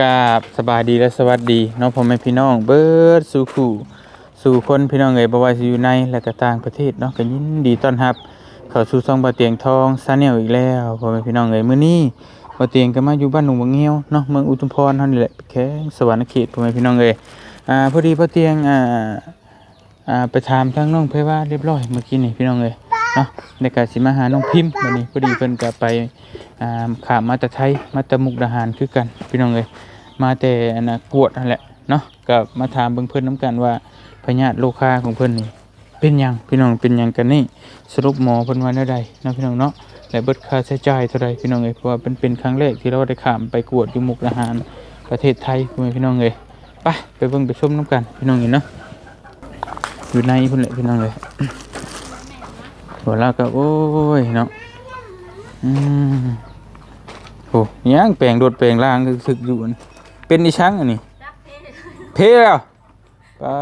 กาบสบายดีและสวัสดีน้องพ่อแม่พี่น้องเบิร์ดสู่ขู่สู่คนพี่น้องเอ๋ยบ่ว่าสิอยู่ในและก็ต่างประเทศเนาะก็ยินดีต้อนรับ เข้าสู่ช่องบ่เตียงทองซาแนลอีกแล้วพ่อแม่พี่น้องเอ๋ยมื้อนี้บ่เตียงก็มาอยู่บ้านหนองบังเงียวเนาะเมืองอุทุมพรเฮานี่แหละแข้งสวรรณเขตพ่อแม่พี่น้องเอ๋ยอ่าพอดีบ่เตียงอ่าอ่าไปถามทางน้องไผว่าเรียบร้อยเมื่อกี้นี่พี่น้องเอ๋ย เนาะในการสิมาหาน้องพิมพ์บัดนี้พอดีเพิ่นก็ไปอ่าขามมาแต่ไทยมาแต่มุกดาหารคือกันพี่น้องเอ้ยมาแต่อันน่ะกวดนั่นแหละเนาะก็มาถามเบิ่งเพิ่นน้กันว่าพยาธิโรคาของเพิ่นนี่เป็นยังพี่น้องเป็นยังกันนี่สรุปหมอเพิ่นว่าแนวใดเนาะพี่น้องเนาะและเบิดค่าใช้จ่ายเท่าใดพี่น้องเอ้ยเพราะว่าเป็นเป็นครั้งแรกที่เราได้ขามไปกวดอยู่มุกดาหารประเทศไทยพ่อแม่พี่น้องเอ้ยไปไปเบิ่งไปชมน้กันพี่น้องเอ้ยเนาะอยู่ในพุ่นแหละพี่น้องเอ้ย หัวเราก็โอ้ยเนาะอืมโอ้ยังแปลงโดดแปลงล่างสึกอยู่อันเป็นอีช้างอันนี้จักเพเพแล้วปลา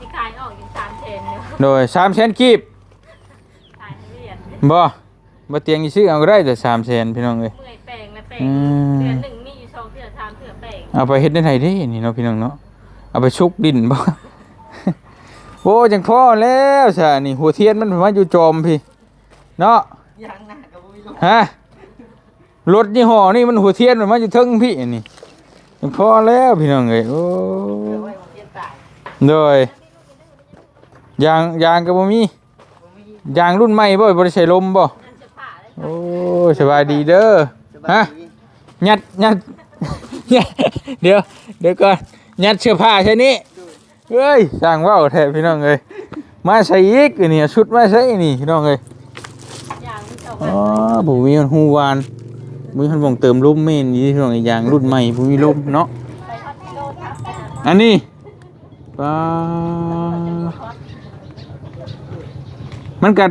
ที่ขายออกอยู่สามเชนเนาะโดยสามแสนกีบขายเหรียญบ่บ่เตียงอีซื้อเอาก็ได้แต่สามแสนพี่น้องเอ้ยเมื่อยแปลงและแปลงอืมเดือนหนึ่งมีอยู่สองเถื่อสามเถื่อแปลงเอาไปเฮ็ดได้ไดเด้นี่เนาะพี่น้องเนาะเอาไปชุกดินบ่ โอ้จังพอแล้วซะนี่หัวเทียนมันมาอยู่จอมพี่ เนาะยังหน้ากับบ่มีลูกฮะรถยี่ห้อนี่มันหัวเทียนมันมาอยู่เทึงพี่นี่จังพอแล้วพี่น้องเอ้ยโอ้เดี๋ยวไว้ผมเรียนตายโดยยางยางก็บ่มีบ่มียางรุ่นใหม่บ่บ่ได้ใช้ลมบ่นั่นจะผ่าเลยโอ้สบายดีเด้อสบายฮะดียัดยัดยัดเดี๋ยวเดี๋ยวก่อนยัดเสื้อผ้าใช่นี้ เฮ้ยสร้างว่าวแท้พี่น้องเอ้ยมาใส่อีกอันนี่ชุดมาใส่นี่พี่น้องเอ้ยอย่างที่เจ้าอ๋อบ่มีมันฮู้วานมีมันบ่งเติมลมแม่นนี่พี่น้องไอ้ยางรุ่นใหม่บ่มีลมเนาะไปฮอตกิโลทับไปนะอันนี้ปลามันกัด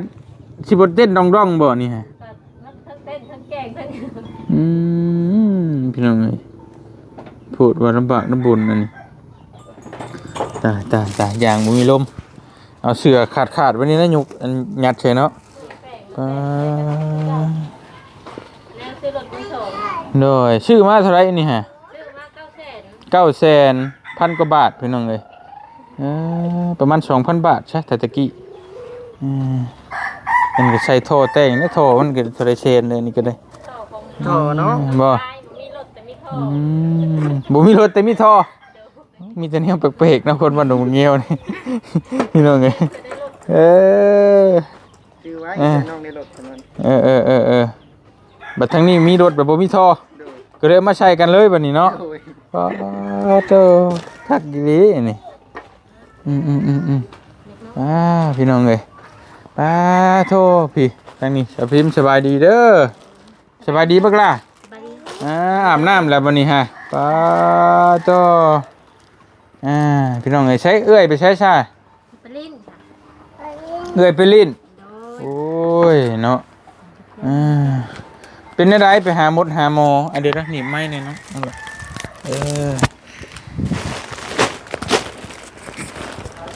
สิบเต้นดองดองๆบ่นี่ฮะก็มันทั้งเต้นทั้งแกงทั้งอืมพี่น้องเอ้ยพูดว่าลำบากลำบุญอันนี้ ตายตายตายอย่างบ่มีลม เอาเสือขาดขาดๆไว้นี่นะยุกอันยัดใช่เนาะแปลงปลาแล้วซื้อรถมือสองโดยชื่อมาเท่าไหรนี่ฮะซื้อมาเก้าแสนเก้าแสนพันกว่าบาทพี่น้องเอ้ยเออประมาณสองพันบาทใช่แต่ตะกี้อืมมันก็ใส่ท่อแต่งนะท่อมันก็เท่าไรเชนเลยนี่ก็ได้ ต่อของโถ่เนาะบ่ขายมีรถแต่มีท่ออืมบ่มีรถแต่มีท่อ มีแต่เนี่ยแปลกๆนะคนบ้านดงเงี้ยวนี่พี่น้องเอ้ยเออชื่อไว้เออน้องในรถคนนั้นเออเออเออเออบัดทั้งนี้มีรถแบบบ่มีท่อโดยก็เลยเอามาใช้กันเลยบัดนี้เนาะโดยป้าเจ้าทักดีนี่อืมอืมอืมอืมป้าพี่น้องเอ้ยป้าโทพี่ทางนี้สาวพิมพ์สบายดีเด้อสบายดีบักล่ะบารีอ่าอาบน้ำแล้วบัดนี้ฮะป้าโต อ่าพี่น้องเอ้ยใช้เอื้อยไปใช้ชาบาลินค่ะเอื้อยไปลิ้นโดยโอ้ยเนาะอ่าเป็นอะไรไปหาหมดหาหมออันเดี๋ยวนะหนีบไม้หน่อยเนาะเอาล่ะเออ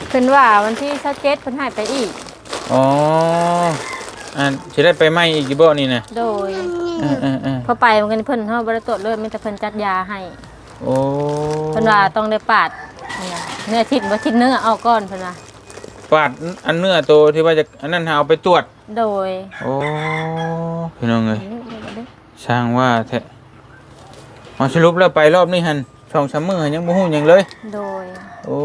เพิ่นว่าวันที่27เพิ่นให้ไปอีก อ๋ออ่าจะได้ไปไหมอีกกี่บ่นี่นะโดยเออเออเออพอไปมันก็เพิ่นเฮาบ่ได้ตรวจเลยมีแต่เพิ่นจัดยาให้โอ้เพิ่นว่าต้องได้ปาด เนี่ยเนื้อชิ้นบ่ชิ้นเนื้อเอาก่อนเพิ่นว่าปาดอันเนื้อโตวที่ว่าจะอันนั้นหาเอาไปตรวจ โดยโอ้พี่น้องเอ้ยช่างว่าแท้มาสรุปแล้วไปรอบนี้หันช่องสามมือยังบ่ฮู้หยังเลย โดยโอ้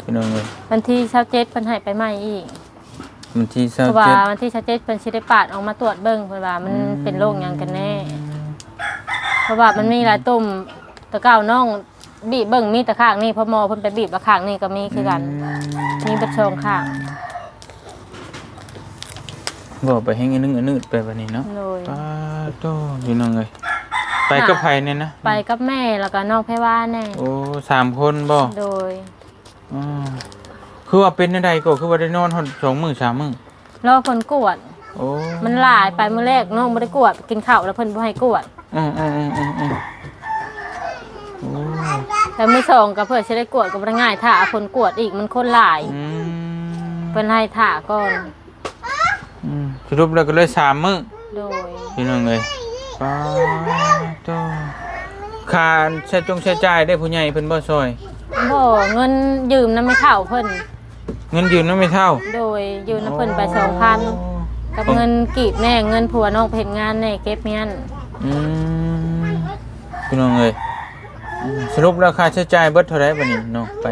พี่น้องเอ้ยวันที่27เพิ่นให้ไปใหม่อีกมันที่เพราะว่า27วันที่27เพิ่นสิได้ปาดออกมาตรวจเบิ่งเพิ่นว่ามันเป็นโรคหยังกันแน่ เพราะว่ามันมีหลายตุ่มแตะเก้าน้อง บีบเบิ่งมีแต่ข้างนี่พอหมอเพิ่นไปบีบแล้วข้างนี่ก็มีคือกัน มีประชงข้าง บอกไปให้เงินนึงอันนืดไปวันนี้เนาะโดย ป้าโตพี่น้องเอ้ยไปกับไผเนี่ยนะไปกับแม่แล้วก็น้องไผว่าแน่ โอ้สามคนบ่โดยอ่าคือว่าเป็นอะไรก็คือว่าได้นอนหนสองมื้อสามมื้อรอเพิ่นกวด โอ้มันหลายไปมื้อแรกน้องบ่ได้กวด กินข้าวแล้วเพิ่นบ่ให้กวด อืมอืมอืมอืมอืม โอ้แต่มื้อสองก็เพิ่นสิได้กวดก็บ่ได้ง่ายถ้าคนกวดอีกมันคนหลายอืมเพิ่นให้ท่าก่อนอืมสรุปแล้วก็เลยสามมื้อโดยพี่น้องเอ้ยป้าโตค่าใช้จงใช้จ่ายได้ผู้ใหญ่เพิ่นบ่ซอย บ่เงินยืมนำไม่เท่าเพิ่นเงินยืมนั้นไม่เท่าโดยยืมนำเพิ่นไป2,000กับเงินกีบแน่เงินผัวน้องไปเฮ็ดงานแน่เก็บเมียนอืมพี่น้องเอ้ยอืม สรุปแล้วค่าใช้จ่ายเบิดเท่าไหร่บัดนี้เนาะไป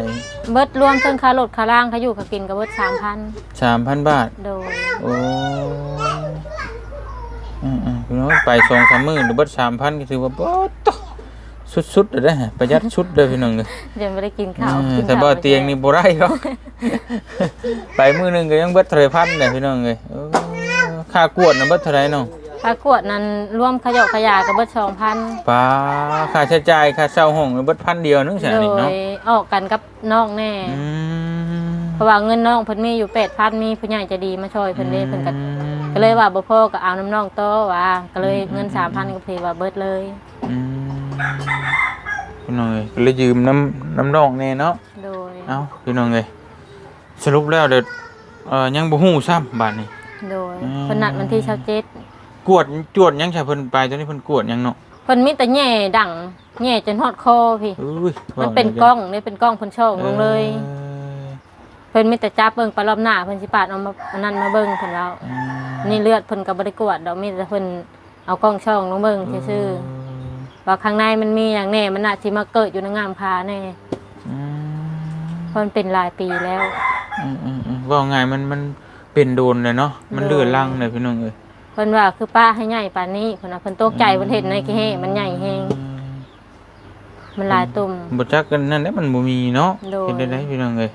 เบิดรวมทั้งค่ารถค่าล่างค่าอยู่ค่ากินก็เบิด3,000 3,000บาท โดยโอ้อืมอืมพี่น้องไปสองสามมื้อเดี๋ยวเบิด3,000ก็ถือว่าบ่ตะสุดๆเลยเด้อประหยัดชุดเด้อพี่น้องเอ้ยยังบ่ได้กินข้าวเออกินแต่ข้าวบ่เตียงนี่บ่ได้หรอก ไปมื้อหนึงก็ยังเบิดเท่าไหร่พันเลยพี่น้องเอ้ยเออค่ากวดน่ะเบิดเท่าไหร่เนาะค่ากวดนั้นรวมขยอกขยาก็เบิด2,000ป้าค่าใช้จ่ายค่าเช่าห้องเบิดพันเดียวนึงใช่โดนี่เนาะยออกกันกับน้องแน่ อืม เพราะว่าเงินน้องเพิ่นมีอยู่8,000มีผู้ใหญ่ใจะดีมาช่วยเพิ่นเด้เพิ่นก็ก็เลยว่าบ่พอก็เอาน้ำน้องต่อว่า ก็เลยเงิน3,000ก็พี่ว่าเบิดเลย อืมพี่น้องเอ้ยก็เลยยืมน้ำน้ำดองแน่เนาะ โดย เอ้าพี่น้องเอ้ยสรุปแล้วเด้อเอ่อยังบ่ฮู้ซ้ำบาดนี้ โดยอืมเพิ่นนัดวันที่27 กวดจวดยังใช่เพิ่นไปตอนนี้เพิ่นกวดยังเนาะเพิ่นมีแต่แหย่ดังแหย่จนฮอดคอพี่ อุ้ยมันเป็นกล้องนี่เป็นกล้องเพิ่นช่องลงเลยออเพิ่นมีแต่จับเบิ่งไปรอบหน้าเพิ่นสิปาดเอามาอันนั้นมาเบิ่งเพิ่นว่าอืมนี่เลือดเพิ่นก็บ่ได้กวดดอกมีแต่เพิ่นเอากล้องช่องลงเบิ่งซื่อๆว่าข้างในมันมีหยังแน่มันน่าสิมาเกิดอยู่ในงามพาแน่อืมเพราะมันเป็นหลายปีแล้ว อืมอืมอืมว่าไงมันมันเป็นโดนเลยเนาะมันเลือดลังเลยพี่น้องเอ้ย เพิ่นว่าคือป้าให้ใหญ่ปานนี้เพิ่นว่าเพิ่นตกใจเพิ่นเห็นในกิเฮมันใหญ่แฮงมันหลายตุ่มบ่จักกันนั่นแหละมันบ่มีเนาะโดยเป็นได้ไดพี่น้องเอ้ย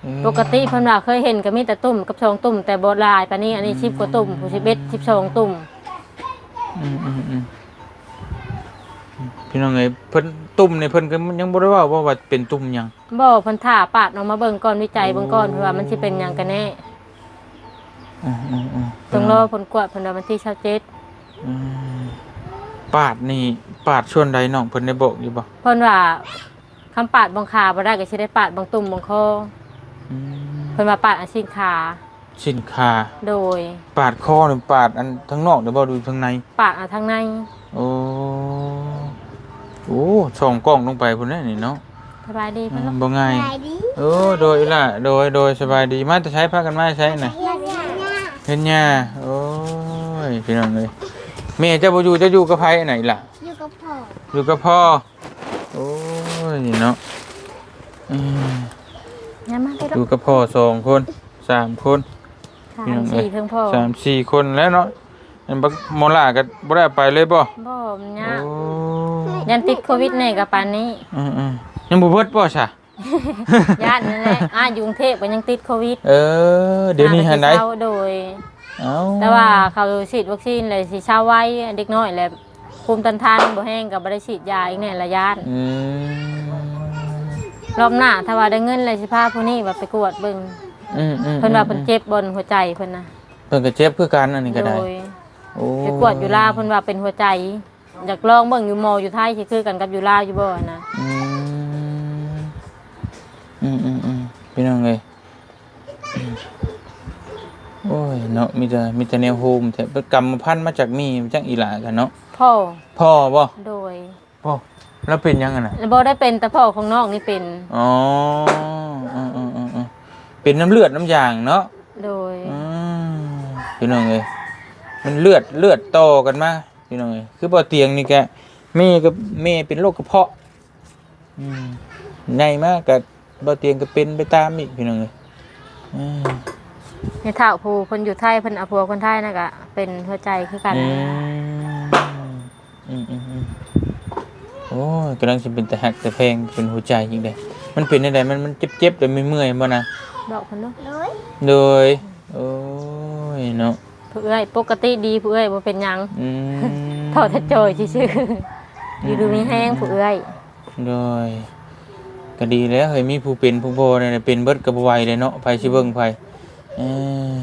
เอ้ยปกติเพิ่นว่าเคยเห็นก็มีแต่ตุ่มกับสองตุ่มแต่บ่หลายปานนี้อันนี้10กว่าตุ่มผู้11 12ตุ่มอืมอืมอืมพี่น้องเอ้ยเพิ่นตุ่มนี่เพิ่นก็ยังบ่ได้เว่าว่าว่าเป็นตุ่มหยังบ่เพิ่นท่าปาดออกมาเบิ่งก่อนวิจัยเบิ่งก่อนเพื่อว่ามันสิเป็นหยังกันแน่ อืมอืมอืมต้องรอผลกวดเพิ่นว่าวันที่27อืมปาดนี่ปาดส่วนใดน้องเพิ่นได้บอกอยู่บ่เพิ่นว่าคำปาดบังคาบ่ได้ก็สิได้ปาดบางตุ่มบางคออืมเพิ่นว่าปาดอันสินขาสินค้าโดย ปาดคอหรือปาดอันทั้งนอกหรือบ่ดูทั้งใน ปาดอันทางในโอ้โอ้ส่องกล้องลงไปพุ่นแน่นี่เนาะสบายดีอืเพิ่นมเนาะบ่ง่ายโอ้โดยล่ะโดยโดยสบายดีมาจะใช้พากันมาใช้น่ะ เฮ็ดหญ้าโอ้ยพี่น้องเอ้ยแม่เจ้าบ่อยู่เจะอยู่กับไผไหนล่ะ อยู่กับพ่ออยู่กับพ่อ โอ้ยเนาะอืมอย่ามาได้อดอกยู่กับพ่อสองคนสามคน สาพี่มน้องเอ้ยสี่เพิ่งพ่อสามสี่คนแล้วเนาะอันบักหมอล่าก็บ่ได้ไปเลยบ่บ่มันยากโอ้ยันติดโควิดแน่กับปานนี้อืมๆยังบ่เบิดบ่ซะ ญาตินั่นแหละอ่าอยู่กรุงเทพก็ยังติดโควิดเออ เดี๋ยวนี้หันไหนอ่าก็สิเศร้าโดย เอ้าแต่ว่าเขาฉีดวัคซีนเลยสิเช้าไว้เด็กน้อยแหละภูมิต้านทานบ่แห้งก็บ่ได้ฉีดยาอีกแน่ละญาติอืมรอบหน้าถ้าว่าได้เงินเลยสิพาผู้นี้ว่าไปกวดเบิ่งอืมอืมเพิ่นว่าเพิ่นเจ็บบนหัวใจเพิ่นนะเพิ่นก็เจ็บคือกันอันนี้ก็โดได้ยโอ้ไปกวดอยู่ลาวเพิ่นว่าเป็นหัวใจ อยากลองเบิ่งอยู่หมออยู่ไทยสิคือกันกับอยู่ลาวอยู่บ่นะ อืม อืมอืมอืมพี่น้องเอ้ยอืมโอ้ยเนาะมีแต่มีแต่แนวโฮมแต่เป็นกรรมพันธุ์มาจากมีจังอีหลากันเนาะพ่อพ่อบ่โดยพ่อแล้วเป็นยังไงน่ะบ่ได้เป็นแต่พ่อของน้องนี่เป็นอ๋ออืมอืมอืมอืมเป็นน้ำเลือดน้ำยางเนาะโดยอืมพี่น้องเอ้ยมันเลือดเลือดต่อกันมาพี่น้องเอ้ยคือบ่เตียงนี่แกแม่กับแม่เป็นโรคกระเพาะอืมใหญ่มากกับ บ่เตียงก็เป็นไปตามอีกพี่น้องเอ้ยอืมในเฒ่าผู้เพิ่นอยู่ไทยเพิ่นเอาผัวคนไทยน่ะก็เป็นหัวใจคือกันอืมอืมอืมอืมโอ้ยกำลังสิเป็นแต่หักแต่แพงเป็นหัวใจจริงเด้มันเป็นได้มันมันเจ็บๆแต่ไม่เมื่อยบ่นะดอกเพิ่นเนาะเลยโดยโอ้ยเนาะผู้เอ้ยปกติดีผู้เอ้ยบ่เป็นหยังอืมเท่าแต่จอยซื่อๆอยู่ดูมีแห้งผู้เอ้ยโดย ก็ดีแล้วเฮ้ยมีผู้เป็นผู้บ่เนี่ยเป็นเบิดกระบไหวเลยเนาะไผสิเบิ่งไผเออ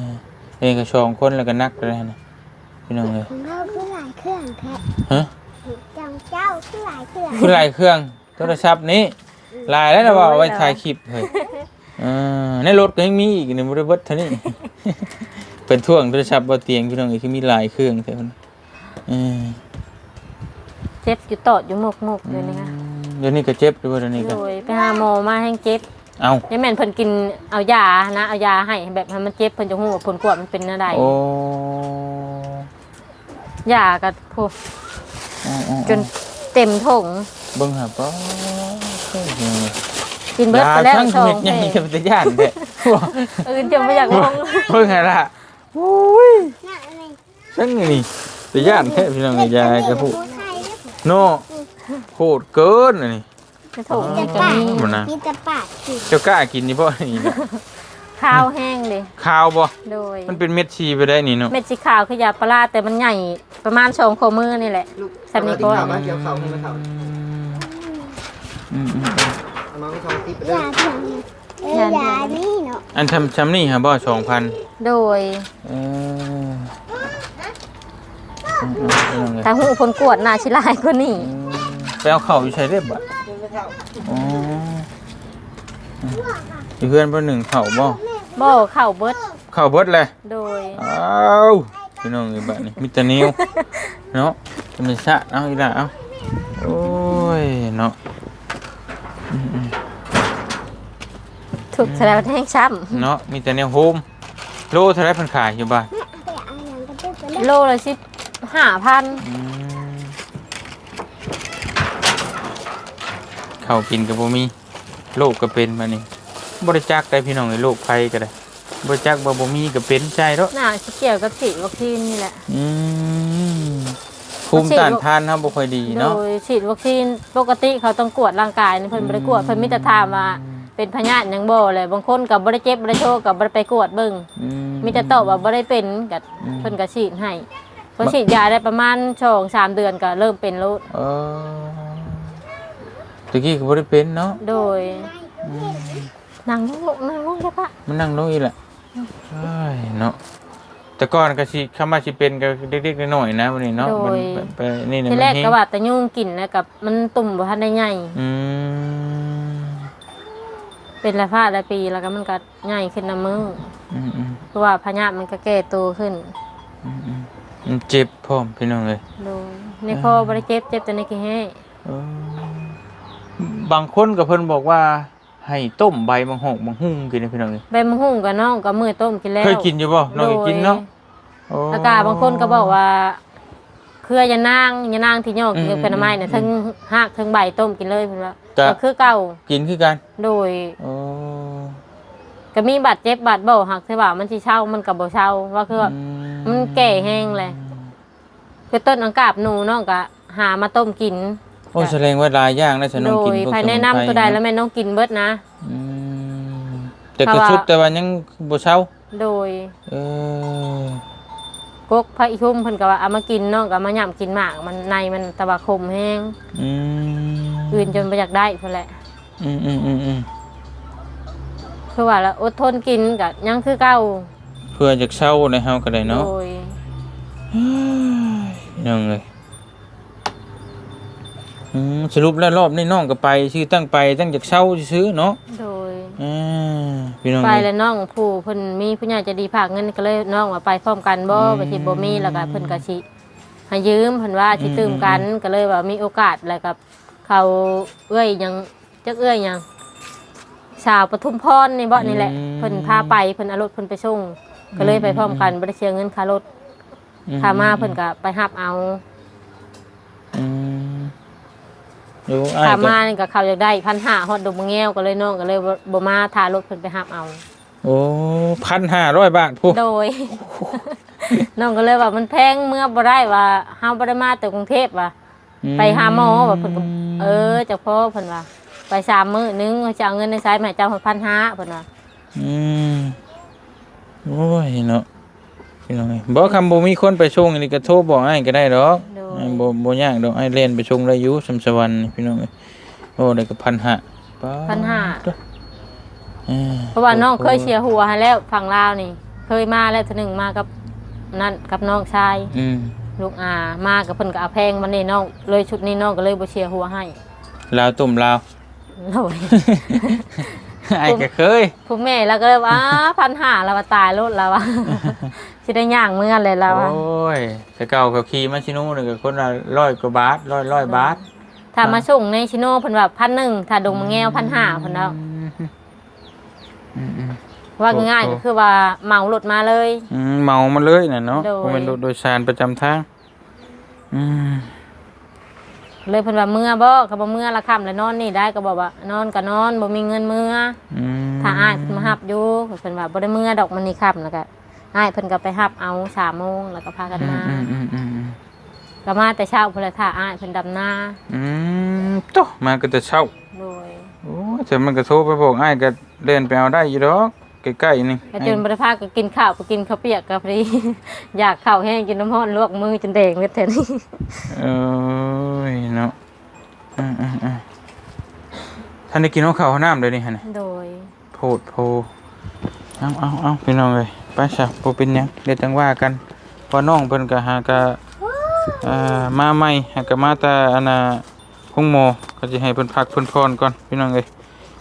เองก็สองคนแล้วก็นักเลยนะพี่น้องเอ้ยของเราคือหลายเครื่องแท้ฮะจังเจ้าคือหลายเครื่องคือหลายเครื่องโทรศัพท์นี้หลายแล้วนะว่าเอาไว้ถ่ายคลิปเฮ้ยเออในรถก็ยังมีอีกในบ่ได้เบิดเท่านี้เป็นท่วงโทรศัพท์บ่เตียงพี่น้องเอ้ยคือมีหลายเครื่องแท้เพิ่นเออเจ็บอยู่ตอดอยู่หมกหมกอยู่นี่ค่ะ เดี๋ยวนี้ก็เจ็บด้วยเดี๋ยวนี้ก็โดยไปหาหมอมาให้เจ็บเอายายแม่นเพิ่นกินเอายานะเอายาให้แบบให้มันเจ็บเพิ่นจะฮู้ว่าผลกวดมันเป็นอะไรโอ้ยาก็โพอ๋ออ๋อจนเต็มถุงเบิ่งหาป้ากินเบิดไปแล้วช่างสองเฮ็ดยังเอ้นี่เป็นตาย่านแท้อื่นจะไม่อยากลงเบิ่งหาล่ะอุ้ยน่ะอะไรช่างนี่ตาย่านแท้พี่น้องเอ้ยยายก็พูดผู้ไทยนะ โน่โคตรเกินอันนี้ในถุงจะมันจะปาดมีมันนะ มีแต่ปาดสิเจ้ากล้ากินนี่บ่นี่นะข้าวแห้งเลยข้าวบ่โดยมันเป็นเม็ดชีไปได้นี่เนาะ เม็ดสีขาวคือยาปลาร้าแต่มันใหญ่ประมาณสองข้อมือนี่แหละ ลูกสำนีก่อน เอามาเกี่ยวเข่าให้มันเข่าอืมอืมเอามาไม่ทองติดไปอเลยย่าทำเอออย่านี่เนาะอันทำชำนี่ฮะบ่2,000โดยเอออืมอืมอืมถ้าหูผลกวดน่าชิลายกว่านี่ ไปเอาเข่าอยู่ใช้เรียบอะไม่เข่าอ๋ออยู่เพื่อนเพื่อนหนึ่งเข่าบ่บ่เข่าเบิดเข่าเบิดเลยโดยอ้าวพี่น้องอีบ้านี่มิตรนิวเนาะจะมีสะเอาอีละเอาโอ้ยเนาะอืมอืมถูกแสดงว่าแห้งช้เนาะมีแต่แนวโฮมโลเท่าไรเพันขายอยู่บ้านไปเอาอย่างกระตุ้นไปเลยำโลละสิบห้าพัน อืมเข้าวกินกับบ่มีโรคก็เป็นมานี่บริจาคได้พี่น้องในโรคภัยก็ได้บริจาคบ่บ่มีก็เป็นใจเนาะน่าสิเกี่ยวกับฉีดวัคซีนนี่แหละอืมภูมิต้านทานเฮาบ่ค่อยดีโดเนาะยฉีดวัคซีนปกติเขาต้องกวดร่างกายนี่เพิ่นบ่ได้กวดเพิ่นมีแต่ถามว่าเป็นพยาธิหยังบ่เลยบางคนก็บ่ได้เจ็บบ่ได้โชว์ก็บ่ได้ไปกวดเบิ่งอืมีแต่ตอบว่าบ่ได้เป็นก็อืมเพิ่นก็ฉีดให้เพิ่นฉีดยาได้ประมาณ2 3เดือนก็เริ่มเป็นแล้วเออ ตะกี้ก็บ่ได้เป็นเนาะโดยอืมนั่งลงนั่งลงใช่ปะมันนั่งลงอีกแหละใช่เนาะแต่ก่อนก็สิคำว่าสิเป็นก็เด็กๆน้อยๆนะวันนี้เนาะมันไปไปนี่เนี่ยทีมันแรกเฮงก็ว่าแต่ยุ่งกินแล้วกับมันตุ่มบ่ทันได้ใหญ่อืมเป็นละพาดละปีแล้วก็มันก็ใหญ่ขึ้นนํมืออืมอืมเพราะว่าพญาติมันก็แก่โตขึ้นอืมอืมมันเจ็บพร้อมพี่น้องเลยโดยในคอบ่ได้เจ็บเจ็บแต่ในขี้แห้เออ บางคนก็เพิ่นบอกว่า ให้ต้มใบบางหอกบางหุ่งกินนะพี่น้องเลยใบมะฮุ่งกับน้องก็มือต้มกินแล้วเคยกินอยู่บ่น้องเคยกินเนาะโอ้แล้วก็บางคนก็บอกว่า เครือยานางยานางที่ยอกอืมเกี่ยวเป็นไม้เนี่ยอืมทั้งหากทั้งใบต้มกินเลยเพิ่นว่าจ้ะ ก็คือเก่ากินคือกันโดย โอ้ก็มีบาดเจ็บบาดเบ่หักใช่ป่ามันสิเช่ามันก็บ่เช่าว่าคือว่าอืมันแก่แห้งเลยคือต้นอังกาบหนูน้องก็หามาต้มกิน โอ้แสดงว่าหลายอย่างนะฉันน้โดองกินยพวกภายสในมุนน้ำไพรตัวใดแล้วแม่น้องกินเบิดนะ อืมแต่เพกระราะว่าชุดแต่ว่ายังบ่เช้าโดยเออ กกพระอิชุมเพิ่นก็ว่าเอามากินน้องก็เอามาย่ํกินหมากมันในมันตะบะคมแห้งอืมอื่นจนบ่อยากได้เพิ่นแหละ อืมอืมอืมอืมคือว่าแล้วอดทนกินก็ยังคือเก่าเพื่อจะเช้าในเฮาก็ได้เนาะโดยยังเลย อืมสรุปแล้วรอบนี้น้องก็ไปชื่อตั้งไปตั้งจากเช้าซื้อๆเนาะโดยอ่าพี่น้องไปเอ้ยแล้วน้องผู้เพิ่นมีผู้ใหญ่ใจะดีฝากเงินก็เลยน้องว่าไปพร้อมกันบ่อืมไปสิบ่มีแล้วก็เพิ่นก็สิให้ยืมเพิ่นว่าสิอืมตื่มกันก็เลยว่ามีโอกาสแล้วกับเขาเอ้ยหยังจักเอ้ยหยังสาวปทุมพรนี่บ่นี่แหละเพิ่นพาไปเพิ่นเอารถเพิ่นไปส่งก็เลยไปพร้อมกันบ่ได้เสียเงินค่ารถอืค่ามาเพิ่นก็ไปรับเอา อืม อยู่อ้ายค่าก็มานี่ก็เขาอยากได้1,500ฮอดดงมะแง้วก็เลยน้องก็เลยบ่บ่มาทารถเพิ่นไปรับเอา โอ้พันห้าร้อยบาทพูโดย น้องก็เลยว่ามันแพงเมื่อบ่ได้ว่าเฮาบ่ได้มาแต่กรุงเทพว่ะไปหาหมอว่าเพิ่นก็เออเจ้าพ่อเพิ่นว่า ไปสามมื้อนึงจะเอาเงินในสายมาให้เจ้าพันห้าเพิ่นว่าอืมโอ้ยเนาะพี่น้องเอ้ยบอกคำบ่มีคนไปชงอันนี้ก็โทรบอกอ้ายก็ได้ดอก โดยอ้าย บ่บ่ยากดอกอ้ายเล่นไปชงได้อยู่สำสวรรค์นี่พี่น้องเอ้ยโอ้ได้ก็พันห้าป๊าดพันห้าอ่เพราะว่าน้องเคยเสียหัวให้แล้วฝั่งลาวนี่ เคยมาแล้วเทีหนึงมากับนั่นกับน้องชาย อืมลูกอา มากับเพิ่นก็เอาแพงมานี่น้องเลยชุดนี้น้องก็เลยบ่เสียหัวให้ลาวตุ่มลาว โอ้ย ไอ้ก็เคยผู้แม่แล้วก็เลยว่า พันห้าแล้วว่าตายรถแล้วว่า เสิได้ย่างเมื่อเลยแล้วอะโอ้ยแต่เก่ากับขี่มาชิโน่นึงก็คนละร้อยกว่าบาทร้อยร้อยบาทถ้ามาส่งในชิโน่เพิ่นว่าพันหนึ่งถ้าดงมะแงวพันห้าเพิ่นเอาอืมอืม ว่าง่ายๆก็คือว่าเหมารถมาเลย อืมเมามาเลยน่ะเนาะโดยเพราะเป็นรถโดยสารประจำทาง อืมเลยเพิ่นว่าเมื่อบ่ก็บ่เมื่อละค่ำแล้วนอนนี่ได้ก็บอกว่านอนก็นอนบ่มีเงินเมื่อ อืมถ้าอ้ายเพิ่นมารับอยู่เพิ่นว่าบ่ได้เมื่อดอกมันนี่ค่ำแล้วก็ อ้ายเพิ่นก็ไปรับเอา3โมงแล้วก็พากันมาอืมอืมอืมอืมก็มาแต่เช้าพุ่นละถ้าอ้ายเพิ่นดำนาอืมโตมาก็จะเช่าโดยโอ้ยแต่มันก็โทรไปบอกอ้ายก็เดินไปเอาได้อยู่ดอกใกล้ๆนี่ก็จนบ่ได้พาก็กินข้าวก็กินข้าวเปียกก็พอดี อยากข้าวแห้งกินน้ำร้อนลวกมือจนแดงเม็ดแท้นี่เอ้ยเนาะอืมอืมอืมท่านได้กินข้าวข้าวน้ำเลยนี่ฮะนี่โดย โพดโพเอาเอาเอาพี่น้องเลย ไปซะบ่เป็นหยังเดี๋ยวจังว่ากันเพอน้องเพิ่นก็หากะอ่ามาใหม่หากะมาแต่อันน่ะห้องหมอก็สิให้เพิ่นพักเพิ่นพรก่อนพี่น้องเอ้ย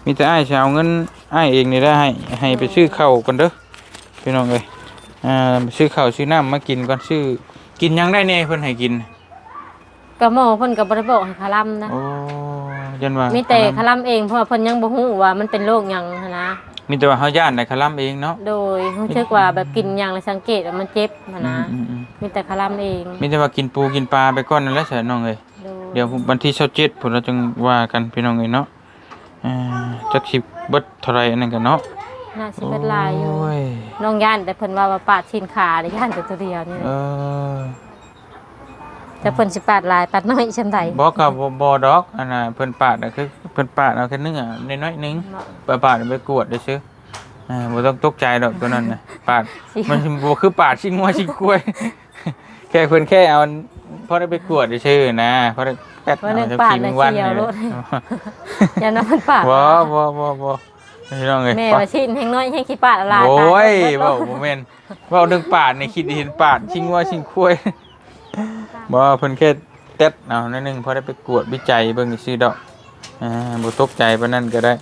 มีแต่อ้ายสิเอาเงินอ้ายเองนี่ได้ให้ให้ไปซื้อข้าวก่อนเด้อพี่น้องเอ้ยอ่าไปซื้อข้าวซื้อน้ำมากินก่อนซื้อกินหยังได้แน่เพิ่นให้กินก็หมอเพิ่นก็บ่ได้บอกให้คาร่ำนะ โอ้ยันว่ามีแต่คาร่ำเองเพราะว่าเพิ่นยังบ่ฮู้ว่ามันเป็นโรคหยังหั้นนะ มีแต่ว่าเฮาย่านได้คลัมเองเนาะ โดยรู้สึกว่าแบบกินหยังแล้วสังเกตว่ามันเจ็บหั้นนะอืมอืม มีแต่คาร่ำเองมีแต่ว่ากินปูกินปลาไปก่อนนั่นแหละเสียน้องเอ้ยโดยเดี๋ยววันที่27พุ่นเราจึงว่ากันพี่น้องเอ้ยเนาะอ่าจักสิเบิดเท่าไหร่อันนั้นกันเนาะน่าสิเป็นลายอยู่โอ้ยน้องย่านแต่เพิ่นว่าว่าปาดชิ้นขาได้ย่านแต่ตัวเดียวนี่เออ แต่เพิ่นสิปาดลายปาดน้อยชันใดบอกกับบ่บ่ดอกอันน่ะเพิ่นปาดน่ะคือเพิ่นปาดเอาแค่เนื้อน้อยๆหนึงเนาะปาดปาดไปกวดได้ซื่ออ่าบ่ต้องตกใจดอกตัวนั้นน่ะปาดมันสิบ่คือปาดชิงงัวชิงกล้วย แค่เพิ่นแค่เอาพอได้ไปกวดได้ซื่อนะพอได้แป๊ดว่านึงเอาปาดขี้แล้วมึงวันเชียวนี่รแหถละอย่าน้ำมันปาดบ่บ่บ่บ่พี่น้องเอ้ยแม่ไปว่าชิ้นแห่งน้อยแห่งขี้ปาดลายโอ้ยตาเว้าเบิดบ่แม่นเว้าเรื่องปาดนี่คิดเห็นปาดชิงว่าชิงคุ้ย บ่เพิ่นแค่เต็ดเอาหนิดนึงพอได้ไปกวดวิจัยเบิ่งซื่อดอกอ่าบ่ตกใจปานนั้นก็ได้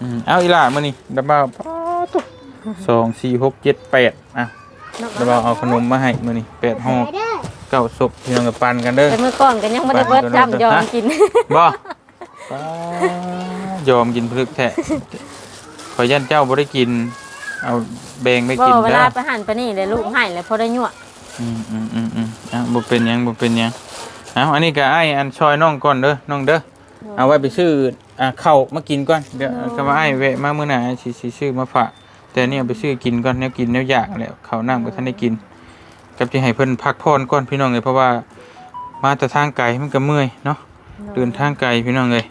อืมเอาอีหล่ามื้อนี้ดับเบิลสองสี่หกเจ็ดแปดอะดับเบิลเอาขนมมาให้มื้อนี้แปดห่อไปเด้อเก้าศพพี่น้องก็ปันกันเด้อแต่เมื่อก่อนก็ยังไม่ได้เบิดจำยอมกินบ่ป้ายอมกินพลึกแท้ขอยันเจ้าบ่ได้กิน เอาแบ่งไปบ่กินเวเด้ลาอไปหันไปนี่เลยลูกให้เลยพอได้ยั่วอืมอืมอืม อืมอะบ่เป็นหยังบ่เป็นหยังเอาอันนี้ก็ไอ้ายอันซอยน้องก่อนเด้อน้องเด้อเอาไว้ไปซื้ออ่าข้าวมากินก่อนเดี๋ยวคำว่าไอ้ายแวะมามื้อหน้าอ้ายสิสิซื้อมาฝากแต่เนี่ยเอาไปซื้อกินก่อนแนวกินแนวอยากแหล้วข้าวน้ำก็ทันได้กินกับที่ให้เพิ่นพักผ่อนก่อนพี่น้องเอ้ยเพราะว่ามาแต่ทางไกลมันก็เมื่อยเนาะเดินทางไกลพี่น้องเอ้ย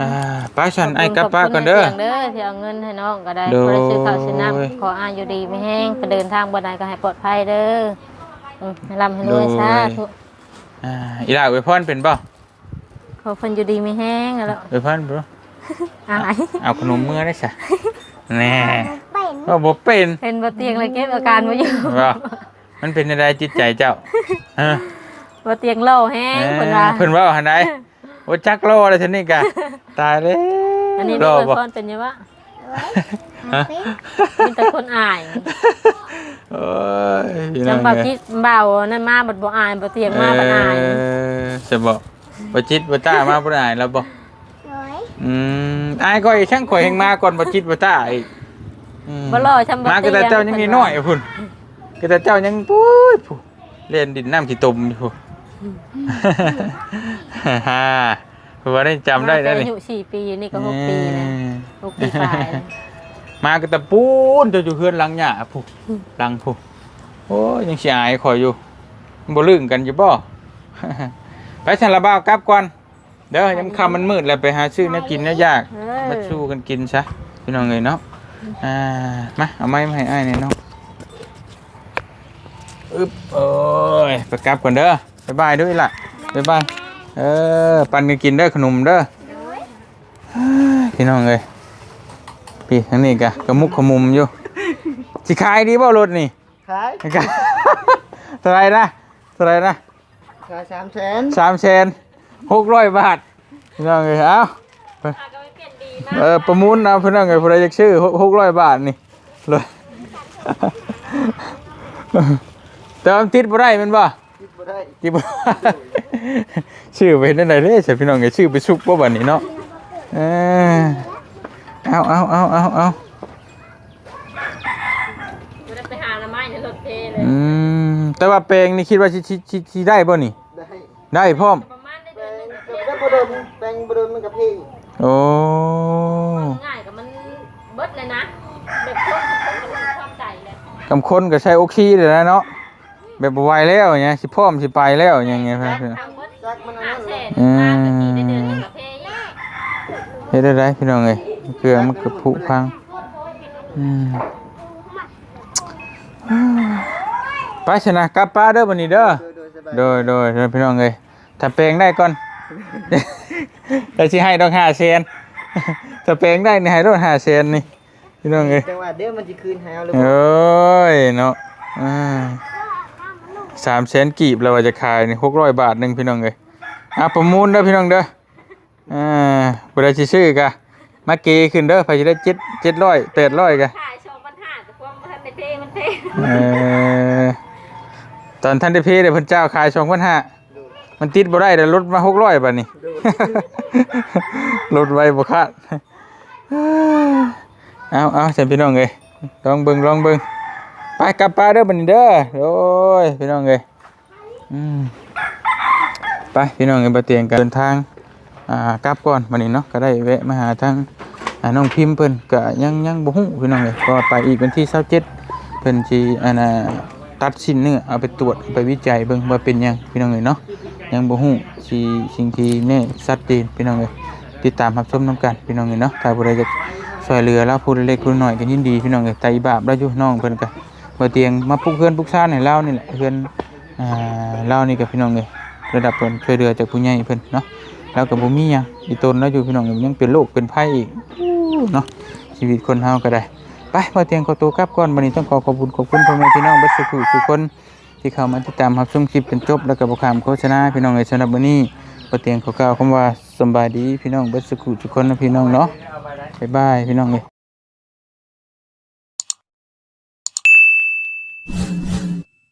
อ่าไปฉันไอ้ายกลับป้านก่อนเด้อ ขบคุณในสียงเด้อที่เอาเงินให้น้องก็ได้โดยพอได้ซื้อข้าวซื้อน้ำขออายุดีไม่แห้งไปเดินทางบ่ได้ก็ให้ปลอดภัยเด้อ อืมให้ร่ำให้รวยสาธุอ่าอีหล่าอวยพรเป็นบ่ขอเพิ่นอยู่ดีไม่แห้งแล้วอวยพรบ่อายเอาขนมมื้อได้ซะแน่เป็นว่าบ่เป็นเป็นบ่เตียงเลยเก็บอาการบ่อยู่ว่ามันเป็นอะไรจิตใจเจ้าฮะบ่เตียงเล่าแห้งเพิ่นว่าเพิ่นว่าหันไดโอ้จักโลอะไรท่านนี่กะตายเลยอันนี้รลูอกบ่เพิ่นเป็นยังวะ ฮะมีแต่คนอายโอ้ยพี่จัน้องงบ่เอ้ยคิดเบานั่นมาบ่บ่อายบ่เตียงมาบ่อายเออจะบอกบ่จิตบ่ต้ามาบ่ได้แล้วบ่ร้อยอืมอายก็อีช่างข่อยแห่งมาก่อนบ่จิตบ่ต้าอีกอืมบ่รอชำบ่มาก็แต่เจ้ายังมีน้อยพุ่นก็แต่เจ้ายังปุ้ยผู้เล่นดินน้ำขี้ตมอยู่พุ่นฮ่าเพราะว่าได้จำได้แล้วอานี่ยุ4ปีนี่ก็หกปีแล้วหกปีปลายแล้ว มาก็แต่ปูนจะอยู่เฮือนหลังหญ้าผู้หลังผู้โอ้ยยังสิอายข่อยอยู่บ่ลืมกันอยู่บ่ ไปฉันละบ่าวกลับก่อนเด้อยังค่ำมันมืดแล้วไปหาซื้อแนวกินแนวยากเอมาอสู้กันกินซะพี่น้องเอ้ยเนาะอ่ามาเอาไม้มาให้อ้ายหน่อยเนาะอึ๊บโอ้ยไปกลับก่อนเด้อบ๊ายบายด้วยล่ะบ๊ายบายเออปั่นกันกินเด้อขนมเด้อเฮ้ยพี่น้องเอ้ย พี่ทางนี้กะกระมุกขมุมอยู่สิขายดีบ่รถนี่ขายขายเท่าไหรนะเท่าไหรนะขายสามแสนสามเชนหกร้อยบาทพี่น้องเอ้ยเอาไปเออประมูลเอาพี่น้องเอ้ยผู้ใดอยากชื่อหกร้อยบาทนี่เลยเติมติดบ่ได้แมันบ่คิดบ่ได้จิบชื่อไปนั่นไหนเด้ใช่พี่น้องไงชื่อไปซุกบ่บัดนี้เนาะเออ เอาเอาเอาเอาเอาบ่ได้ไปหาหน่อไม้ในรถเพเลยอืมแต่ว่าแปลงนี่คิดว่าสิสิสิสิได้บ่นี่ ได้ได้พร้อม ประมาณได้แปลเดือนงหนึงกับบ่โดนแปลงบ่โดนมันกับเพลงโอ้ง่ายกับมันเบิดเลยนะแบบคนคนมันความใจเลยกำคนก็ใช้โอคีเลยนะเนาะแบบบ่ไหวแล้วเนี่ยสิพร้อมสิไปแล้วอย่างเงี้ยพี่น้องทำเบิดจักมันอันห้านั้นแสเลยนห้านาทีได้เดือนหนึงกับเพย์เฮ็ดได้ไรพี่น้องเอ้ย เกลือมันก็ผุพังอืมไปชนะกลับป้าเด้อบัดนี้เด้อโดยโดยสบายโดยโดยโดยพี่น้องเอ้ยถ้าแปลงได้ก่อนแต่สิให้ต้องหาเซนถ้าแปลงได้นี่ให้ต้องหาเซนนี่พี่น้องเอ้ยจังหวะเดี๋ยวมันสิคืนให้เอาเลยโอ้ยเนาะอ่าสามเซนกีบเราว่าจะขายนี่หกร้อยบาทหนึ่งพี่น้องเอ้ยอะประมูลเด้อพี่น้องเด้ออ่าบริษัทชื่อกะ มาเกขึ้นเด้อไปจะได้เจ็ดเจ็ดร้อยแปดร้อยกะขายโชว์ปัญหาแต่ความทันในเพย์มันเพย์เออตอนท่านได้เพได้เพิ่นเจ้าขายสองพันห้ามันติดบ่ได้แต่ลดมาหกร้อยบาทนี่ลดไว้บ่คาดเอาเอาเสร็จพี่น้องเอ้ยลองเบิ่งลองเบิ่งไปกลับป้าเด้อบัดนี้เด้อโอ้ยพี่น้องเอ้ยอืมไปพี่น้องเอ้ยบ่เตียงกันเดินทางอ่า กลับก่อนบัดนี้เนาะก็ได้แวะมาหาทางน้องพิมพ์เพิ่นก็ยังยังบ่ฮู้พี่น้องเอ้ยก็ไปอีกวันที่27เพิ่นสิอันน่ะตัดชิ้นเนื้อเอาไปตรวจไปวิจัยเบิ่งว่าเป็นหยังพี่น้องเอ้ยเนาะยังบ่ฮู้สิสิ่งที่แน่ชัดเจนพี่น้องเอ้ยติดตามรับชมนํกันพี่น้องเอ้ยเนาะถ้าผู้ใดจะช่วยเหลือแล้วผู้เล็กผู้น้อยก็ยินดีพี่น้องเอ้ยไตบาปแล้วอยู่น้องเพิ่นก็บ่เตียงมาปลุกเพื่อนปลุกซ่านให้เรานี่แหละเพื่อนอ่าเรานี่ก็พี่น้องเอ้ยระดับเพิ่นช่วยเหลือจากผู้ใหญ่เพิ่นเนาะ แล้วกับบุมีอะอีตนแล้วอยู่พี่น้องยังเป็นโรคเป็นไพ่อีกเนาะชีวิตคนเฮาก็ได้ไปมาเตียงขอตัวกลับก่อนวันนี้ต้องขอขอบคุณขอบคุณพ่อแม่พี่น้องเบัสกุทุกคนที่เข้ามาติดตามรับชมคลิปจนจบแล้วก็บอกคำโฆษณาพี่น้องในสำหรับวันนี้มาเตียงขอกล่าวคำว่าสบายดีพี่น้องเบัสกุทุกคนนะพี่น้องเนาะบ๊ายบายพี่น้องเลย